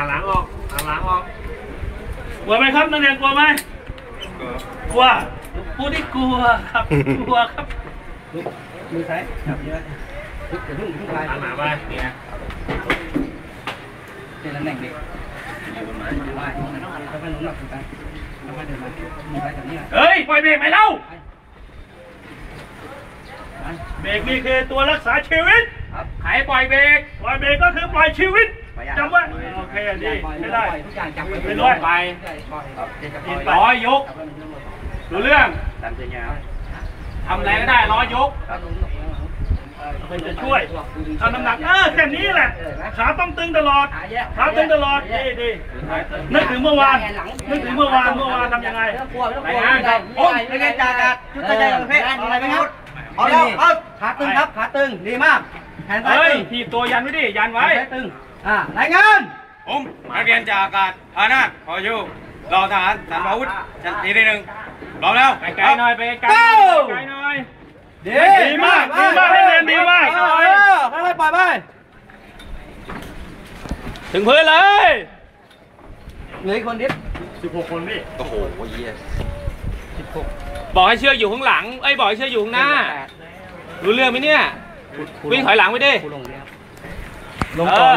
หันหลังออกหันหลังออกกลัวไหมครับนักเรียนกลัวไหมกลัวพูดที่กลัวครับกลัวครับมือซ้ายจับเยอะลุกอย่าเพิ่งอย่าเพิ่งคลายหันหลังไปเนี่ยเป็นตำแหน่งเด็กอยู่บนไม้อยู่ไม้แล้วก็หนุนหลับถูกกันแล้วก็เดินมามือซ้ายจับนี่เฮ้ยปล่อยเบรกไปแล้วไปเบรกนี่คือตัวรักษาชีวิตครับใครปล่อยเบรกปล่อยเบรกก็คือปล่อยชีวิต จำไว้โอเคดีไม่ได้ทุกอย่างจับไปด้วยไปปล่อยครับเดี๋ยวจะปล่อยร้อยยกจับไปมันจะหมดรู้เรื่องตามเสียงยาวทำอะไรก็ได้ร้อยยกครับมันจะช่วยทำน้ำหนักเออแค่นี้แหละ ขาต้องตึงตลอดขาแยกขาตึงตลอด ดีดีนึกถึงเมื่อวาน นึกถึงเมื่อวาน เมื่อวานทำยังไงไม่ต้องกลัวไม่ต้องกลัวรายงานโอ้ยไม่งั้นจากการยุทธใจประเภทอะไรไหมครับเอาแล้วเอาขาตึงครับ ขาตึง ดีมากแขนซ้ายเฮ้ยตึงทีบตัวยันไว้ดิ ยันแขไว้นซ้ายตึงอ่ารายงาน ผมนักเรียนจากอากาศอานาถพออยู่รอทหารสันพาวุฒิชั้นปีที่หนึ่งพร้อมแล้วไปไกลหน่อยไปไกลหน่อยไปไกลหน่อย ดีมากดีมากนักเรียนดีมากเออค่อยๆปล่อยไปถึงพื้นเลย เหลืออีกคนดิฟ16คนพี่โอ้โหเยี่ยบอกให้เชือกอยู่ข้างหลัง เอ้ยบอกให้เชือกอยู่ข้างหน้า รู้เรื่องไหมเนี่ย วิ่งถอยหลังไปดิ ลงเดียวลงก่อน